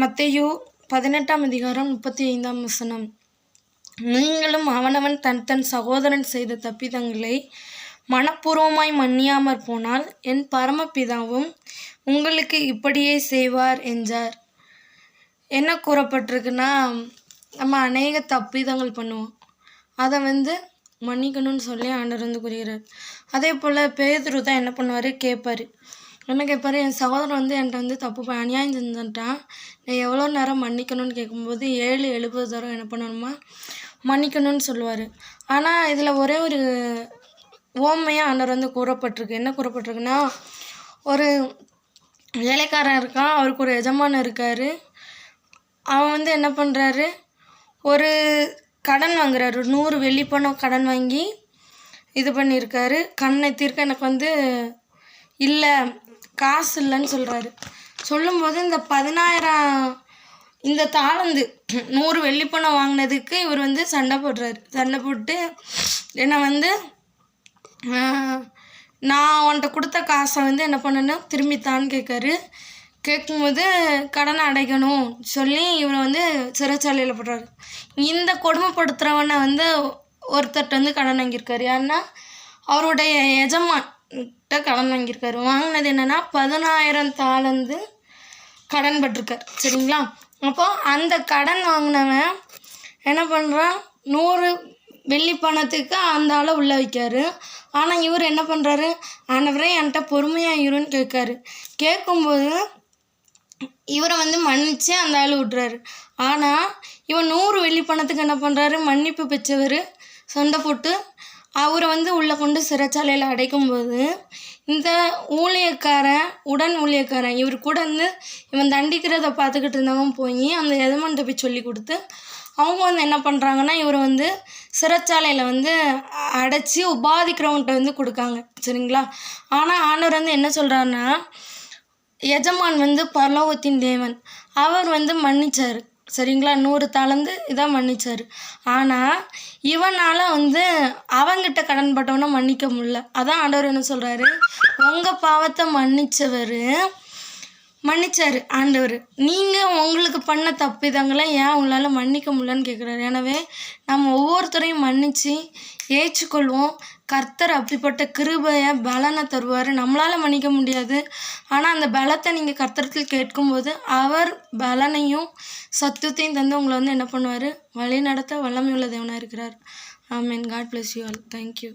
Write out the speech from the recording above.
மத்தையோ பதினெட்டாம் அதிகாரம் முப்பத்தி ஐந்தாம் வசனம். நீங்களும் அவனவன் தன் தன் சகோதரன் செய்த தப்பிதங்களை மனப்பூர்வமாய் மன்னியாமற் போனால் என் பரமபிதாவும் உங்களுக்கு இப்படியே செய்வார் என்றார். என்ன கூறப்பட்டிருக்குன்னா நம்ம அநேக தப்பிதங்கள் பண்ணுவோம். அதை வந்து மன்னிக்கணும்னு சொல்லி ஆண்டர் வந்து கூறுகிறார். அதே போல் பேதுரு தான் என்ன பண்ணுவார்? கேட்பார். என்ன கேட்பாரு என் சகோதரன் வந்து என்கிட்ட வந்து தப்பு அநியாயம் செஞ்சுட்டான். நான் எவ்வளோ நேரம் மன்னிக்கணும்னு கேட்கும்போது ஏழு எழுபது தரம் என்ன பண்ணணுமா? மன்னிக்கணும்னு சொல்லுவார். ஆனால் இதில் ஒரே ஒரு ஓமையாக ஆண்டவர் வந்து கூறப்பட்டிருக்கு. என்ன கூறப்பட்டிருக்குன்னா ஒரு வேலைக்காரன் இருக்கான். அவருக்கு ஒரு எஜமான் இருக்கார். அவன் வந்து என்ன பண்ணுறாரு ஒரு கடன் வாங்குறாரு. நூறு வெள்ளி பணம் கடன் வாங்கி இது பண்ணியிருக்காரு. கண்ணை தீர்க்க எனக்கு வந்து இல்லை காசு இல்லைன்னு சொல்கிறாரு சொல்லும்போது இந்த பதினாயிரம் இந்த தாளந்து நூறு வெள்ளி பணம் வாங்கினதுக்கு இவர் வந்து சண்டை போடுறாரு. சண்டை போட்டு என்னை வந்து நான் உன்கிட்ட கொடுத்த காசை வந்து என்ன பண்ணணும்? திரும்பித்தான்னு கேட்காரு. கேட்கும்போது கடனை அடைக்கணும் சொல்லி இவரை வந்து சிறைச்சாலையில் போடுறாரு. இந்த கொடுமைப்படுத்துகிறவனை வந்து ஒருத்தர்கிட்ட வந்து கடன் வாங்கியிருக்காரு. யாருன்னா அவருடைய எஜமான். கிட்ட கடன் வாங்கியிருக்காரு. வாங்கினது என்னென்னா பதினாயிரம் தாளந்து கடன் பட்டிருக்கார். சரிங்களா? அப்போ அந்த கடன் வாங்கினவன் என்ன பண்ணுறான் நூறு வெள்ளி பணத்துக்கு அந்த ஆளை உள்ளே வைக்காரு. ஆனால் இவர் என்ன பண்ணுறாரு ஆண்டவரே என்கிட்ட பொறுமையாக இருன்னு கேட்காரு. கேட்கும்போது இவரை வந்து மன்னித்து அந்த ஆள் விட்றாரு ஆனால் இவன் நூறு வெள்ளி பணத்துக்கு என்ன பண்ணுறாரு மன்னிப்பு பெற்றவர். சண்டை போட்டு அவரை வந்து உள்ளே கொண்டு சிறைச்சாலையில் அடைக்கும்போது இந்த ஊழியக்காரன் உடன் ஊழியக்காரன் இவர் கூட வந்து இவன் தண்டிக்கிறத பார்த்துக்கிட்டு இருந்தவன் போய் அந்த எஜமான்கிட்ட போய் சொல்லி கொடுத்து அவங்க வந்து என்ன பண்ணுறாங்கன்னா இவரை வந்து சிறைச்சாலையில் வந்து அடைச்சி உபாதிக்கிறவங்ககிட்ட வந்து கொடுக்காங்க. சரிங்களா? ஆனால் ஆண்டவர் வந்து என்ன சொல்கிறாருன்னா எஜமான் வந்து பரலோகத்தின் தேவன். அவர் வந்து மன்னிச்சார். சரிங்களா? நூறு தாளந்து இதான் மன்னிச்சார். ஆனால் இவனால் வந்து அவங்கிட்ட கடன் பட்டவனை மன்னிக்க முடில அதான் ஆண்டவர் என்ன சொல்கிறாரு உங்கள் பாவத்தை மன்னிச்சவர் மன்னிச்சாரு ஆண்டவர். நீங்கள் உங்களுக்கு பண்ண தப்பு தப்பிதங்களை ஏன் உங்களால் மன்னிக்க முடியலன்னு கேட்குறாரு எனவே நம்ம ஒவ்வொருத்தரையும் மன்னித்து ஏற்றுக்கொள்வோம். கர்த்தர் அப்படிப்பட்ட கிருபையை பலனை தருவார். நம்மளால் மன்னிக்க முடியாது. ஆனால் அந்த பலத்தை நீங்கள் கர்த்தரத்தில் கேட்கும்போது அவர் பலனையும் சத்துவத்தையும் தந்து உங்களை வந்து என்ன பண்ணுவார்? வழி நடத்த வல்லமையுள்ள தேவனாக இருக்கிறார். ஆமீன். God bless you all thank you